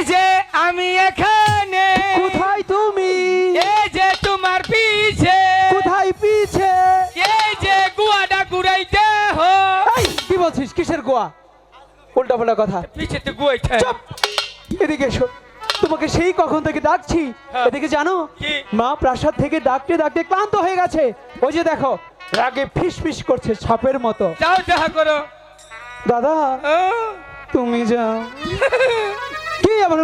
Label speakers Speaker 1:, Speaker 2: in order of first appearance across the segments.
Speaker 1: এই যে আমি এখানে
Speaker 2: কোথায় তুমি?
Speaker 1: এই যে তোমার পিছে
Speaker 2: কোথায় পিছে?
Speaker 1: এই যে গুয়াটা ঘুরাইতে হো।
Speaker 2: এই, কি বলছিস? কিসের গোয়া? উল্টা পাল্টা কথা।
Speaker 1: পিছে তো গুয়াইতে।
Speaker 2: চুপ! এদিকে এসো। তোমাকে সেই কখন থেকে ডাকছি?
Speaker 1: হ্যাঁ।
Speaker 2: এদিকে জানো? মা প্রাসাদ থেকে ডাকতে ডাকতে ক্লান্ত হয়ে গেছে। ওই যে দেখো রাগে ফিস ফিস করছে সাপের মতো।
Speaker 1: যাও দেখা করো।
Speaker 2: দাদা তুমি যাও। কি আবার?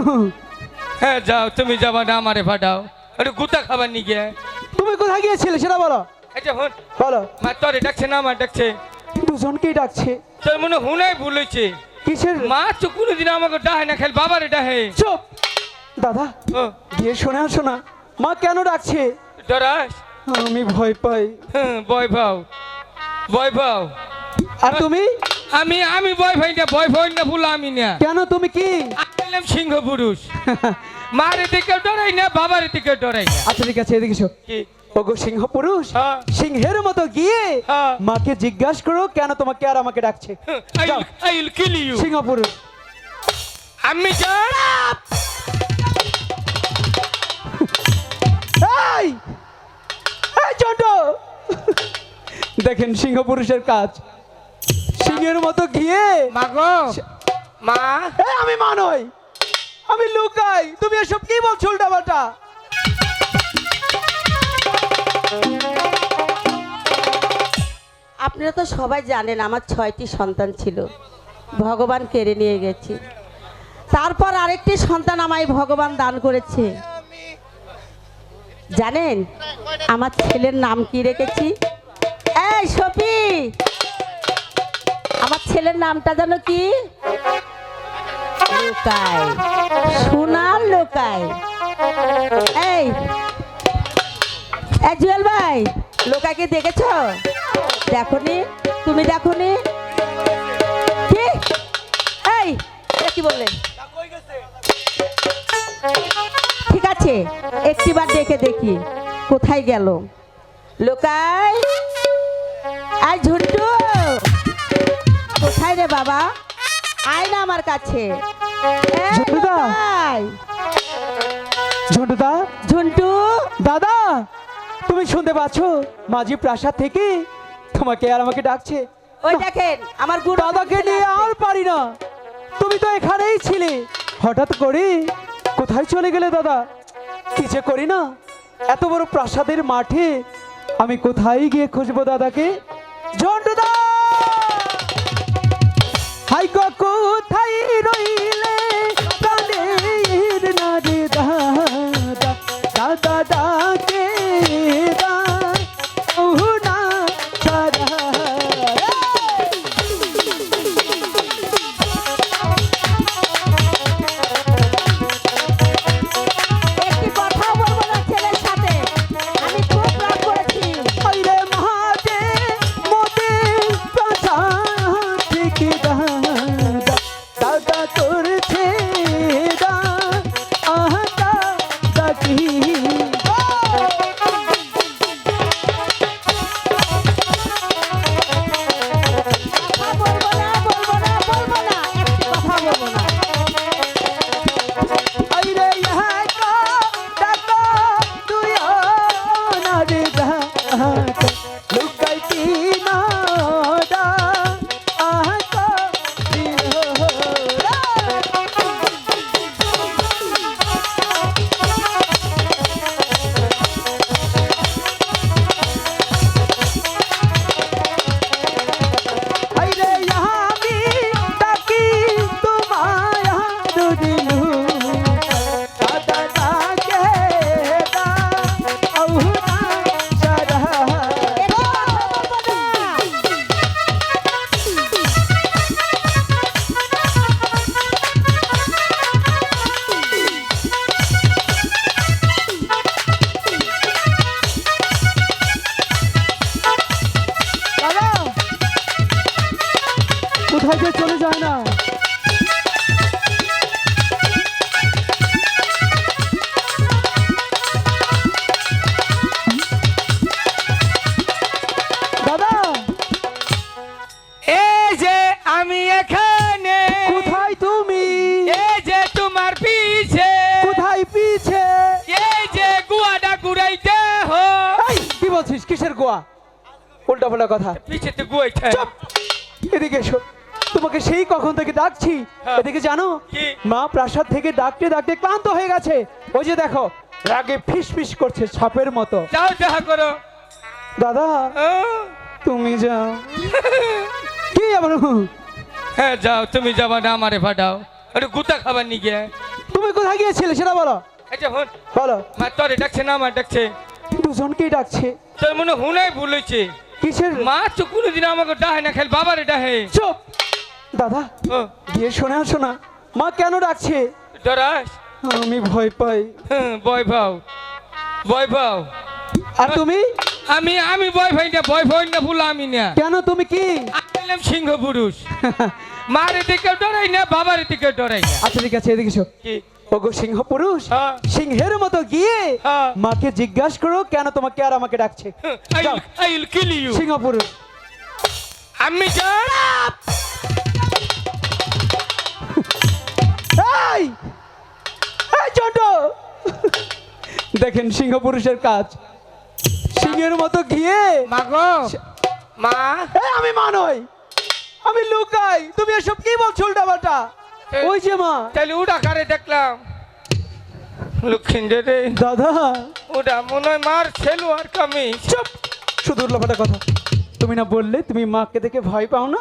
Speaker 1: হ্যাঁ যাও তুমি যাবা না আমারে ফাটাও আরে গুতা খাবার নি গিয়ে।
Speaker 2: তুমি কোথায় গিয়েছিলে সেটা বলো।
Speaker 1: আচ্ছা হন।
Speaker 2: বলো।
Speaker 1: মা তোরে ডাকছে না আমার ডাকছে।
Speaker 2: দুজনকেই ডাকছে।
Speaker 1: তোর মনে হুনাই ভুলেছে
Speaker 2: কিসের?
Speaker 1: মা তো কোনোদিন আমাকে ডাহে না খেল বাবারে ডাহে।
Speaker 2: চুপ। দাদা গিয়ে শোনা শোনা। মা কেন ডাকছে?
Speaker 1: ডরাস
Speaker 2: আমি ভয় পাই।
Speaker 1: হ্যাঁ, ভয় পাও। ভয় পাও।
Speaker 2: আর তুমি?
Speaker 1: আমি আমি ভয় পাই না ভয় পাই না ভুল আমি না।
Speaker 2: কেন তুমি কি?
Speaker 1: আমি সিংহ পুরুষ। মার দিকে ডরাই না বাবার দিকে ডরাই না।
Speaker 2: আচ্ছা ঠিক আছে এদিকে এসো।
Speaker 1: কি?
Speaker 2: ওগো সিংহ পুরুষ
Speaker 1: হ্যাঁ।
Speaker 2: সিংহের মতো গিয়ে
Speaker 1: হ্যাঁ।
Speaker 2: মাকে জিজ্ঞাসা করো কেন তোমাকে আর আমাকে ডাকছে।
Speaker 1: ইউ
Speaker 2: সিংহ পুরুষ।
Speaker 1: আমি
Speaker 2: ছোট! দেখেন সিংহ পুরুষের কাজ। সিংহের মতো গিয়ে
Speaker 1: মাগো। মা?
Speaker 2: আমি মানই আমি লুকাই তুমি এসব কি বলছো উল্টা পাল্টা
Speaker 3: আপনারা তো সবাই জানেন আমার ছয়টি সন্তান ছিল। ভগবান কেড়ে নিয়ে গেছে। তারপর আরেকটি সন্তান আমায় ভগবান দান করেছে। জানেন আমার ছেলের নাম কি রেখেছি? এই সপি আমার ছেলের নামটা জানো কি? লোকায়, সোনার লোকায়। এই জুয়েল ভাই, লোকাকে দেখেছ? দেখনি? তুমি দেখনি? কি? এই কি ঠিক আছে, একটিবার দেখে দেখি, কোথায় গেল? লোকাই আই ঝুন্টু। কোথায় রে বাবা? আয় না আমার কাছে। এই
Speaker 2: ঝুন্টুদা। ঝন্টুদা।
Speaker 3: ঝুন্টু।
Speaker 2: দাদা তুমি শুনতে পাচ্ছ? মাঝি প্রাসাদ থেকে তোমাকে আর আমাকে ডাকছে।
Speaker 3: ওই দেখেন আমার গুরু
Speaker 2: দাদাকে নিয়ে আর পারি না। তুমি তো এখানেই ছিলে। হঠাৎ করে কোথায় চলে গেলে দাদা? কি যে করি না? এত বড় প্রাসাদের মাঠে আমি কোথায় গিয়ে খুঁজবো দাদাকে? ঝন্টুদা! হাই গো কোথায় রইলে? উল্টা কথা।
Speaker 1: পিছেতে গুয়াইছে
Speaker 2: চুপ! এদিকে এসো। তোমাকে সেই কখন থেকে ডাকছি?
Speaker 1: হ্যাঁ।
Speaker 2: এদিকে জানো? মা প্রাসাদ থেকে ডাকতে ডাকতে ক্লান্ত হয়ে গেছে। ওই যে দেখো রাগে ফিস ফিস করছে সাপের মতো।
Speaker 1: যাও দেখা করো।
Speaker 2: দাদা তুমি যাও। কি আবার
Speaker 1: হ্যাঁ যাও তুমি যাবা না আমারে ফাটাও একটু গুতা খাবার নিয়ে গিয়ে।
Speaker 2: তুমি কোথায় গিয়েছিলে সেটা বলো।
Speaker 1: আচ্ছা হন।
Speaker 2: বলো।
Speaker 1: মা তোরে ডাকছে না আমার ডাকছে।
Speaker 2: দুজনকেই ডাকছে।
Speaker 1: তোর মনে হুনাই ভুল হয়েছে?
Speaker 2: কিসের?
Speaker 1: মা তো কোনোদিন আমাকে ডাহে না খেল বাবারে ডাহে।
Speaker 2: চুপ! দাদা
Speaker 1: ও।
Speaker 2: গিয়ে শোনা শোনা। মা কেন ডাকছে?
Speaker 1: ডরাস।
Speaker 2: আমি ভয় পাই।
Speaker 1: হ্যাঁ, ভয় পাও। ভয় পাও।
Speaker 2: আর তুমি?
Speaker 1: আমি আমি ভয় পাই না ভয় পাই না ভুল আমি না।
Speaker 2: কেন তুমি কি?
Speaker 1: আমি সিংহ পুরুষ মারে দিকে ডরাই না বাবার দিকে ডরাই না।
Speaker 2: আচ্ছা ঠিক আছে এদিকে
Speaker 1: কি?
Speaker 2: ওগো সিংহ পুরুষ। সিংহের মতো গিয়ে। মাকে জিজ্ঞাসা করো কেন তোমাকে আর আমাকে ডাকছে। সিংহ পুরুষ।
Speaker 1: আমি
Speaker 2: দেখেন সিংহ পুরুষের কাজ। সিংহের মতো গিয়ে
Speaker 1: মা মা।
Speaker 2: আমি মানই আমি লুকাই। তুমি এসব কি বলছো
Speaker 1: এ-
Speaker 2: ওই যে মা।
Speaker 1: তাহলে উড়া কারে দেখলাম। রে
Speaker 2: দাদা।
Speaker 1: ওটা মনে হয় মার ছেলু আর কামি
Speaker 2: চুপ। শুধু উল্টাপাল্টা কথা। তুমি না বললে তুমি মাকে দেখে ভয় পাও না?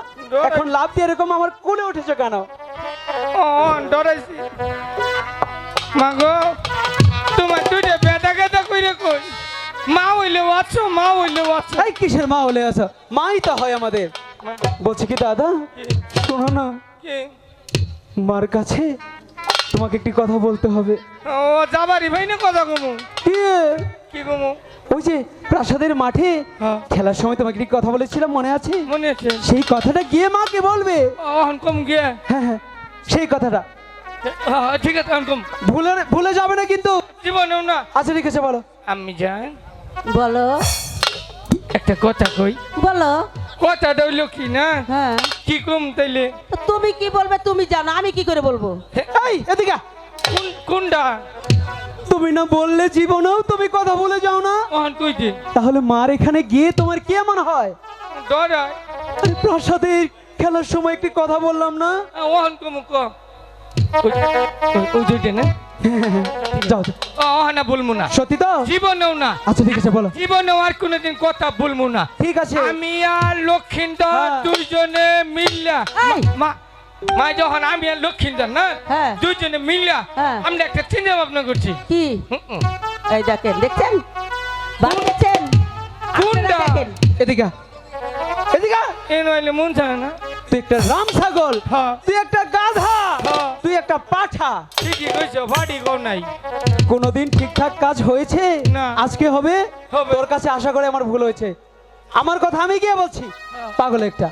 Speaker 2: এখন লাভ দিয়ে এরকম আমার কোলে উঠেছো কেন?
Speaker 1: ও ডরাইছি মা গো তোমার দুইটা বেদা গেদা কইরে কই। মা হইলে আছো মা হইলে আছো।
Speaker 2: এই কিসের মা আসা মাই তো হয় আমাদের। বলছি কি দাদা? শোনো না।
Speaker 1: কি?
Speaker 2: মার কাছে তোমাকে একটি কথা বলতে হবে।
Speaker 1: ও যাবারি ভাই না কথা কমু।
Speaker 2: কি?
Speaker 1: কি কমু?
Speaker 2: ওই যে প্রাসাদের মাঠে
Speaker 1: হ্যাঁ।
Speaker 2: খেলার সময় তোমাকে একটি কথা বলেছিলাম মনে আছে?
Speaker 1: মনে আছে।
Speaker 2: সেই কথাটা গিয়ে মাকে বলবে?
Speaker 1: অহন কম গিয়া
Speaker 2: হ্যাঁ হ্যাঁ সেই কথাটা।
Speaker 1: হ্যাঁ, ঠিক আছে অহন কম।
Speaker 2: ভুলে ভুলে যাবে না কিন্তু।
Speaker 1: জীবনেও না।
Speaker 2: আচ্ছা ঠিক আছে বলো।
Speaker 1: আমি যাই।
Speaker 3: বলো।
Speaker 1: একটা কথা কই।
Speaker 3: বলো।
Speaker 1: কথাটা হইল কি না
Speaker 3: হ্যাঁ।
Speaker 1: কি কম তাইলে?
Speaker 3: তো তুমি কি বলবে তুমি জানো আমি কি করে বলব?
Speaker 2: এই এদিকে
Speaker 1: কোন কোনটা?
Speaker 2: তুমি না বললে জীবনেও তুমি কথা ভুলে যাও না।
Speaker 1: অহন দে।
Speaker 2: তাহলে মার এখানে গিয়ে তোমার কি এমন হয়? আরে প্রাসাদের খেলার সময় একটি কথা বললাম না?
Speaker 1: অহন কম ক। ওই- ওই না।
Speaker 2: যাও যাও।
Speaker 1: অহনা বলব না।
Speaker 2: সত্যি তো?
Speaker 1: জীবনেও না।
Speaker 2: আচ্ছা ঠিক আছে বলো।
Speaker 1: জীবনেও আর কোনোদিন কথা বলব না।
Speaker 2: ঠিক আছে।
Speaker 1: আমি আর লক্ষিন্দর
Speaker 2: হ্যাঁ।
Speaker 1: দুইজনে মিল্লা। মা মা যখন আমি আর লক্ষিন্দর না
Speaker 3: হ্যাঁ।
Speaker 1: দুইজনে মিল্লা
Speaker 3: হ্যাঁ।
Speaker 1: আমরা একটা চিন্তা ভাবনা করছি।
Speaker 3: কি। এই দেখেন দেখছেন? বাড়ি দেখছেন?
Speaker 1: কোনটা?
Speaker 2: এদিকে
Speaker 1: এ নইলে মন চায় না।
Speaker 2: তুই একটা রাম ছাগল
Speaker 1: হ্যাঁ।
Speaker 2: তুই একটা গাধা
Speaker 1: হ্যাঁ।
Speaker 2: তুই একটা পাঠা।
Speaker 1: ঠিকই কইছো বাড়ি গো নাই।
Speaker 2: কোনোদিন ঠিকঠাক কাজ হয়েছে?
Speaker 1: না।
Speaker 2: আজকে হবে। তোর কাছে আশা করে আমার ভুল হয়েছে। আমার কথা আমি গিয়ে বলছি? পাগল একটা।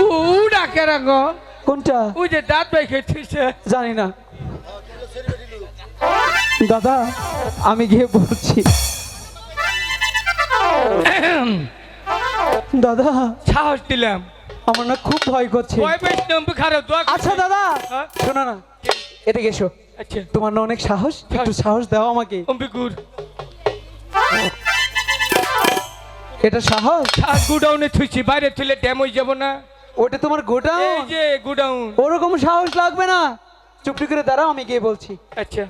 Speaker 1: ও ডাকে রাখো
Speaker 2: কোনটা?
Speaker 1: ওই যে দাঁত বাই খেয়েছে।
Speaker 2: জানি না। দাদা আমি গিয়ে বলছি। দাদা।
Speaker 1: সাহস দিলাম।
Speaker 2: আমার না খুব ভয় করছে।
Speaker 1: ভয় পেয়েছি নম্বর খারাপ দোয়া করছি।
Speaker 2: আচ্ছা দাদা।
Speaker 1: হ্যাঁ?
Speaker 2: শোনো না এদিকে এসো।
Speaker 1: আচ্ছা।
Speaker 2: তোমার না অনেক সাহস একটু সাহস দাও আমাকে।
Speaker 1: অম্বিকুর
Speaker 2: এটা সাহস?
Speaker 1: গুডাউনে থুইছি বাইরে তুলে ড্যাম হয়ে যাব না।
Speaker 2: ওটা তোমার গোটাও
Speaker 1: এই যে গুডাউন।
Speaker 2: ওরকম সাহস লাগবে না। চুপটি করে দাঁড়াও আমি গিয়ে বলছি।
Speaker 1: আচ্ছা।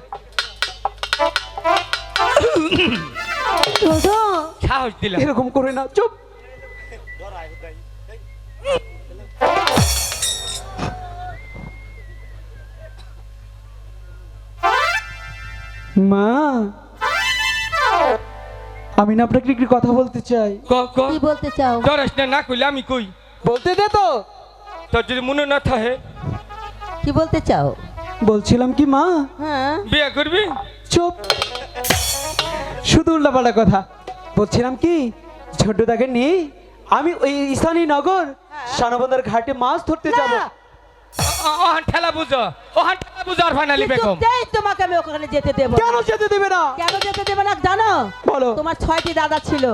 Speaker 2: দাদা।
Speaker 1: সাহস দিলাম।
Speaker 2: এরকম করে না চুপ। মা আমি না আপনাকে একটি কথা বলতে চাই।
Speaker 1: ক
Speaker 3: বলতে চাও?
Speaker 1: ডরাস না না কইলে আমি কই?
Speaker 2: বলতে দে তো।
Speaker 1: তোর যদি মনে না থাকে।
Speaker 3: কি বলতে চাও?
Speaker 2: বলছিলাম কি মা?
Speaker 3: হ্যাঁ।
Speaker 1: বিয়ে করবি?
Speaker 2: চুপ। শুধু উল্টাপাল্টা কথা। বলছিলাম কি ছোট দাকে নিয়ে আমি ওই ইসানি নগর সানবন্দর ঘাটে মাছ ধরতে যাব।
Speaker 3: না,
Speaker 1: ও- ওহান ঠেলা বুঝো। ওহান ফাইনালি বেগম।
Speaker 3: তোমাকে আমি ওখানে যেতে দেবো।
Speaker 2: কেন যেতে দেবে না?
Speaker 3: কেন যেতে দেবে না জানো?
Speaker 2: বলো।
Speaker 3: তোমার ছয়টি দাদা ছিল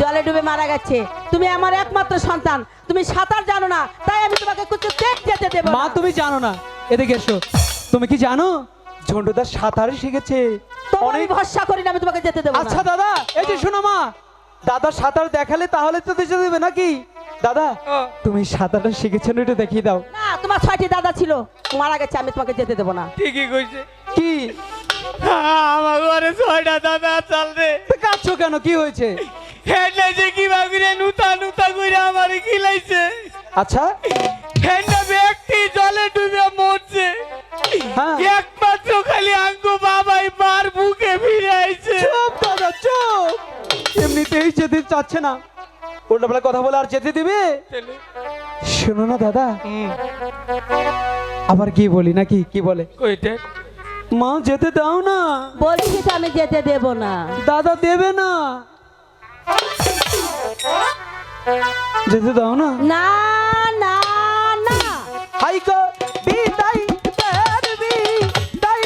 Speaker 3: জলে ডুবে মারা গেছে। তুমি আমার একমাত্র সন্তান তুমি সাঁতার জানো না তাই আমি তোমাকে কিছুতেই যেতে দেবো
Speaker 2: মা তুমি জানো না। এদিকে এসো। তুমি কি জানো? ঝন্ডুদার সাঁতার শিখেছে। অনেক
Speaker 3: ভরসা করি না আমি তোমাকে যেতে দেবো
Speaker 2: আচ্ছা দাদা এই যে শোনো মা দাদা সাঁতার দেখালে তাহলে তো দেশে দেবে নাকি? দাদা তুমি সাঁতারটা শিখেছেন একটু দেখিয়ে দাও।
Speaker 3: না তোমার ছয়টি দাদা ছিল। মারা গেছে আমি তোমাকে যেতে দেবো না।
Speaker 1: ঠিকই কইছে।
Speaker 2: কি?
Speaker 1: আমার ঘরে ছয়টা দাদা চাল রে।
Speaker 2: কাঁদছো কেন? কি হয়েছে?
Speaker 1: যে কি বাগুরে নুতা নুতা করে আমার
Speaker 2: আচ্ছা।
Speaker 1: হেডটা ব্যক্তি জলে ডুবে মরছে।
Speaker 2: হ্যাঁ।
Speaker 1: একমাত্র খালি আঙ্গু বাবাই মার বুকে ফিরে আইছে
Speaker 2: চুপ দাদা চুপ। এমনিতেই যেতে চাচ্ছে না। উল্টাপাল্টা কথা বলে আর যেতে দিবে? শোনো না দাদা। আবার কি বলি নাকি? কি বলে? মা যেতে দাও না।
Speaker 3: বলছি তো আমি যেতে দেবো না।
Speaker 2: দাদা দেবে না। যেতে দাও না।
Speaker 3: না না না।
Speaker 2: হাইকো বিদাই করবি দাই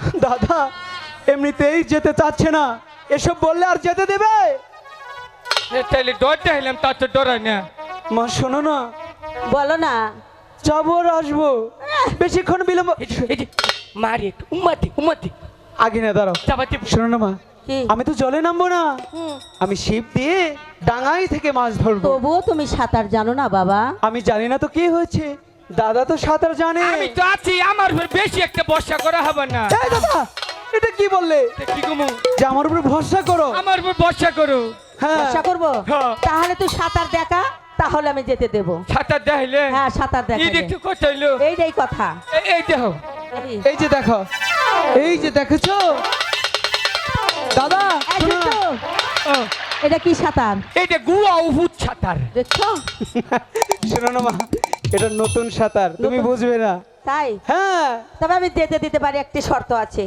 Speaker 2: দাদা এমনিতেই যেতে চাচ্ছে না। এসব বললে আর যেতে দেবে?
Speaker 1: তাহলে ডরটা হইলাম তার তো ডরাই না।
Speaker 2: মা শোনো না।
Speaker 3: বলো না।
Speaker 2: যাব আর আসব। বেশিক্ষণ বিলম্ব
Speaker 1: মারি একটু উম্মাতি উম্মাতি
Speaker 2: আগে না দাঁড়াও।
Speaker 1: দিব
Speaker 2: শোনো না মা। আমি তো জলে নামবো না। আমি শিব দিয়ে ডাঙাই থেকে মাছ ধরবো।
Speaker 3: তবুও তুমি সাঁতার জানো না বাবা।
Speaker 2: আমি জানি না তো কি হয়েছে। দাদা তো সাঁতার জানে।
Speaker 1: আমি তো আছি আমার উপর বেশি একটা ভরসা করা হবে না।
Speaker 2: এই দাদা এটা কি বললে?
Speaker 1: তা কি কমু
Speaker 2: যে আমার উপর ভরসা করো।
Speaker 1: আমার উপর বর্ষা করো।
Speaker 2: হ্যাঁ।
Speaker 3: ভরসা করব?
Speaker 1: হ্যাঁ।
Speaker 3: তাহলে তুই সাঁতার দেখা তাহলে আমি যেতে দেবো।
Speaker 1: সাঁতার দেখাইলে?
Speaker 3: হ্যাঁ সাঁতার দেখা
Speaker 1: এই দেখতে কত হইল।
Speaker 3: এইটাই কথা।
Speaker 1: এই- এই দেখো।
Speaker 3: এই,
Speaker 2: যে দেখো। এই যে দেখেছ? দাদা
Speaker 3: এটা কি সাঁতার?
Speaker 1: এটা গুয়া উহুদ সাঁতার।
Speaker 3: দেখছ?
Speaker 2: শোনো না মা। এটা নতুন সাঁতার তুমি বুঝবে না।
Speaker 3: তাই?
Speaker 2: হ্যাঁ।
Speaker 3: তবে আমি দিতে দিতে পারি একটি শর্ত আছে।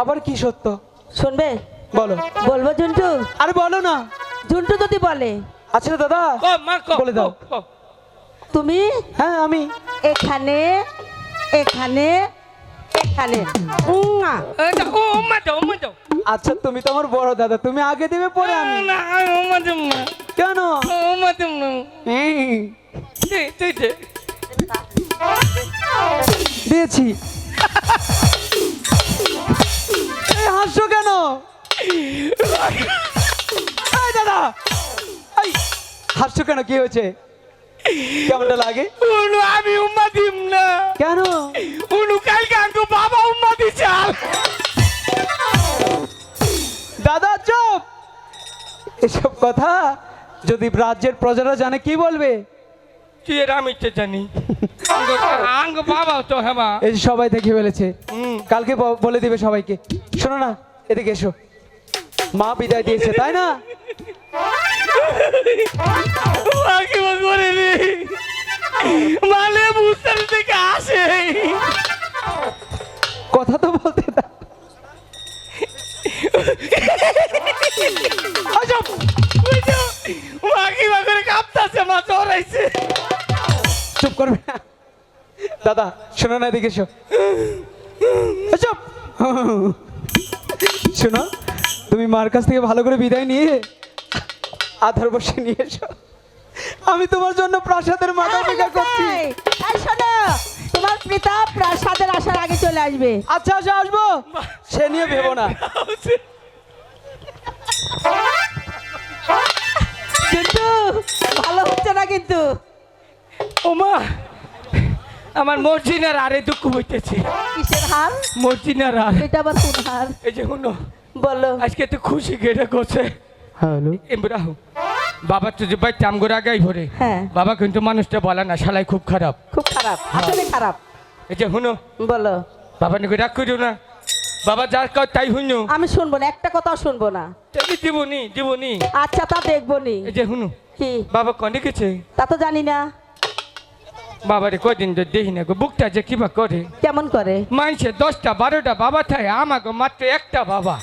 Speaker 2: আবার কি সত্য?
Speaker 3: শুনবে?
Speaker 2: বলো।
Speaker 3: বলব জুন্টু?
Speaker 2: আরে বলো না।
Speaker 3: জুন্টু যদি বলে
Speaker 2: আচ্ছা দাদা
Speaker 1: ও মা কো
Speaker 2: বলে দাও।
Speaker 3: তুমি?
Speaker 2: হ্যাঁ আমি।
Speaker 3: এখানে এখানে এখানে। উম্মা।
Speaker 1: এটা ও মা দাও মা দাও
Speaker 2: আচ্ছা তুমি তো আমার বড় দাদা তুমি আগে দেবে পরে আমি। কেন?
Speaker 1: তুই তুই দে
Speaker 2: দিয়েছি। হাসছো কেন? দাদা হাসছো কেন? কি হয়েছে? কেমনটা লাগে?
Speaker 1: উনু আমি উম্মা দিম না।
Speaker 2: কেন?
Speaker 1: উনু কালকে আঙ্কু বাবা উম্মা দিছাল
Speaker 2: দাদা চুপ। এসব কথা যদি রাজ্যের প্রজারা জানে কি বলবে?
Speaker 1: তুই এর আমি জানি। আঙ্গ বাবা তো হেমা
Speaker 2: এই যে সবাই দেখে ফেলেছে। কালকে বলে দিবে সবাইকে। শোনো না এদিকে এসো। মা বিদায় দিয়েছে তাই না?
Speaker 1: মানে বুঝতে আসে।
Speaker 2: কথা তো বলতে
Speaker 1: কাঁপতাছে মা চড়াইছে।
Speaker 2: চুপ করবে দাদা শোনো না এদিকে এসো। শোনো তুমি মার কাছ থেকে ভালো করে বিদায় নিয়ে আধার বসে নিয়ে এসো। আমি তোমার জন্য প্রাসাদের মাথা অপেক্ষা করছি।
Speaker 3: শোনো তোমার পিতা প্রাসাদের আসার আগে চলে আসবে।
Speaker 2: আচ্ছা আচ্ছা আসব? সে নিয়ে ভেবো না।
Speaker 3: কিন্তু ভালো হচ্ছে না কিন্তু।
Speaker 1: ও মা আমার মর্জিনার আরে দুঃখ হইতেছে।
Speaker 3: কিসের হার
Speaker 1: মর্জিনার আর।
Speaker 3: এটা আবার কোন হার
Speaker 1: এই যে শুনো
Speaker 3: বলো।
Speaker 1: আজকে তো খুশি গেটে করছে
Speaker 2: হ্যালো
Speaker 1: এমরাহ বাবা তো যে বাইতে আমগো আগাই ভরে
Speaker 3: হ্যাঁ।
Speaker 1: বাবা কিন্তু মানুষটা বলে না শালাই খুব খারাপ।
Speaker 3: খুব খারাপ আসলে খারাপ।
Speaker 1: এই যে শুনো।
Speaker 3: বলো।
Speaker 1: বাবা নাকি রাগ করিও না। বাবা যার কয় তাই শুনো।
Speaker 3: আমি শুনব না একটা কথাও শুনব না।
Speaker 1: তাই দিবনি দিবনি।
Speaker 3: আচ্ছা তা দেখব নি
Speaker 1: এই যে শুনো।
Speaker 3: কি?
Speaker 1: বাবা কনে গেছে
Speaker 3: তা তো জানি না।
Speaker 1: বাবারে কদিন তো দেখি না গো বুকটা যে কিবা করে।
Speaker 3: কেমন করে?
Speaker 1: মানছে দশটা বারোটা বাবা থাকে আমাকে মাত্র একটা বাবা।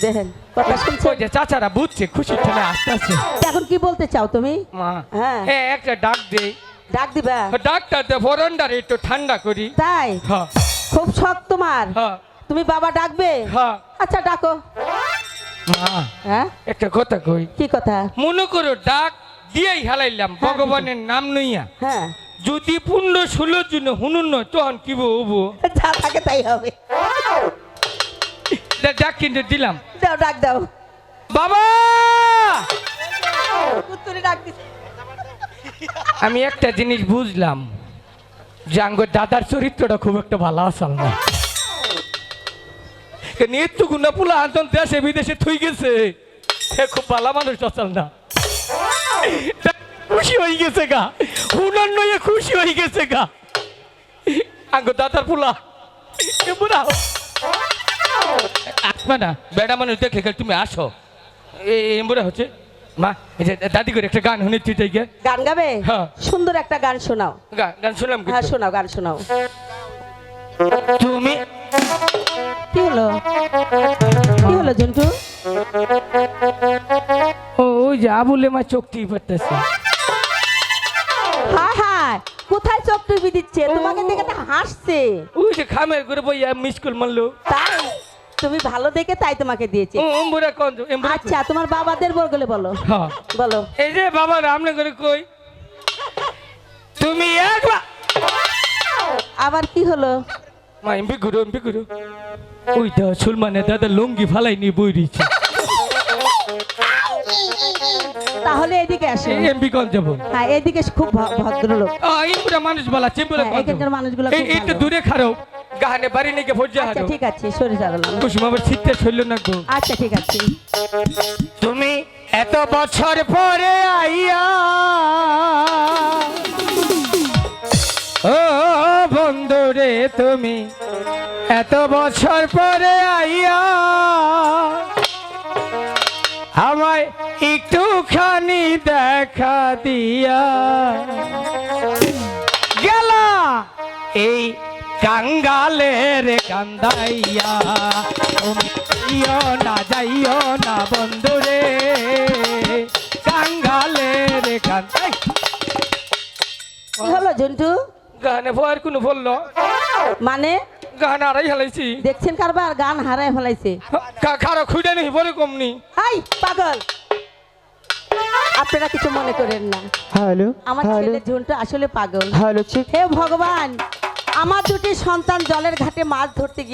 Speaker 3: দেখেন কথা শুনছো
Speaker 1: ওই যে চাচারা বুঝছে খুশি ঠেলে আসতেছে
Speaker 3: এখন কি বলতে চাও তুমি?
Speaker 1: মা
Speaker 3: হ্যাঁ।
Speaker 1: হ্যাঁ একটা ডাক দেই।
Speaker 3: ডাক দিবা?
Speaker 1: ডাক্তার দে ফরন্ডারে একটু ঠান্ডা করি।
Speaker 3: তাই?
Speaker 1: হ্যাঁ।
Speaker 3: খুব শখ তোমার?
Speaker 1: হ্যাঁ।
Speaker 3: তুমি বাবা ডাকবে?
Speaker 1: হ্যাঁ।
Speaker 3: আচ্ছা ডাকো। হ্যাঁ?
Speaker 1: একটা কথা কই।
Speaker 3: কি কথা?
Speaker 1: মনে করো ডাক দিয়েই হেলাইলাম
Speaker 3: হ্যাঁ,
Speaker 1: ভগবানের নাম নইয়া
Speaker 3: হ্যাঁ।
Speaker 1: যদি পূর্ণ ষোলো জন্য হুনুন নয় তখন কি বলব
Speaker 3: যা থাকে তাই হবে।
Speaker 1: ডাক কিন্তু দিলাম।
Speaker 3: দাও ডাক দাও।
Speaker 1: বাবা!
Speaker 3: ডাক
Speaker 1: আমি একটা জিনিস বুঝলাম যে আঙ্গর দাদার চরিত্রটা খুব একটা ভালো আসাল না। নেতু গুন্ডা পুলা আন্তন দেশে বিদেশে থুই গেছে সে খুব ভালো মানুষ আসাল না। খুশি হয়ে গেছে গা হুনার নয়ে খুশি হয়ে গেছে গা। আঙ্গর দাদার পুলা এ বুড়া। আসবে না বেড়া মানুষ খালি তুমি আসো। এ বুড়া হচ্ছে মা এই যে দাদি করে একটা গান শুনে তুই
Speaker 3: গান গাবে?
Speaker 1: হ্যাঁ।
Speaker 3: সুন্দর একটা গান শোনাও।
Speaker 1: গান শুনলাম
Speaker 3: হ্যাঁ শোনাও গান শোনাও।
Speaker 1: তুমি
Speaker 3: কি হলো? কি হলো জন্টু?
Speaker 1: ও যে আবুলে মা চোখটি পড়তেছে।
Speaker 3: হায় হায় কোথায় চোখ টুপি দিচ্ছে? তোমাকে দেখে তো হাসছে।
Speaker 1: ওই যে খামের করে বইয়া মিস কল মারলো।
Speaker 3: তাই? তুমি ভালো দেখে তাই তোমাকে দিয়েছে। আচ্ছা তোমার বাবাদের বলগলে বলো বলো।
Speaker 1: এই যে বাবা রামনে করে কই? তুমি একবার
Speaker 3: আবার কি হলো?
Speaker 1: মা গুরু এমবি গুরু। ওই দা সুলমানে দাদা লুঙ্গি ফালাই
Speaker 3: তাহলে এদিকে আসো।
Speaker 1: এমবি কোন যাব
Speaker 3: হ্যাঁ এদিকে খুব ভদ্রলোক।
Speaker 1: মানুষ বলা
Speaker 3: হ্যাঁ, এখানকার মানুষগুলো
Speaker 1: একটু দূরে খারো গাহানে বাড়ি নাকি ভোজ
Speaker 3: আচ্ছা ঠিক আছে সরে যাবলাম
Speaker 1: কুসুম আবার ছিটতে ছইল না গো।
Speaker 3: আচ্ছা ঠিক আছে।
Speaker 1: তুমি এত বছর পরে আইয়া ও বন্ধু রে তুমি এত বছর পরে আইয়া আমায় একটুখানি দেখা দিয়া গেলা। এই কাঙ্গালের কান্দাইয়া তুমি যাইও না যাইও না বন্ধুরে। কাঙ্গালের কান্দাই
Speaker 3: কি হলো জন্টু?
Speaker 1: গানে ভয়ের কোনো বলল?
Speaker 3: মানে?
Speaker 1: গান আড়াই হেলাইছি
Speaker 3: দেখছেন কারবার? গান হারায় ফেলাইছে।
Speaker 1: খারো খুঁজে নেই বলে কমনি
Speaker 3: হাই পাগল! আপনারা কিছু মনে করেন না।
Speaker 2: হ্যালো
Speaker 3: আমার ছেলে ঝুনটু আসলে পাগল।
Speaker 2: হ্যালো
Speaker 3: হে ভগবান! আমার দুটি সন্তান জলের ঘাটে মাছ ধরতে গিয়ে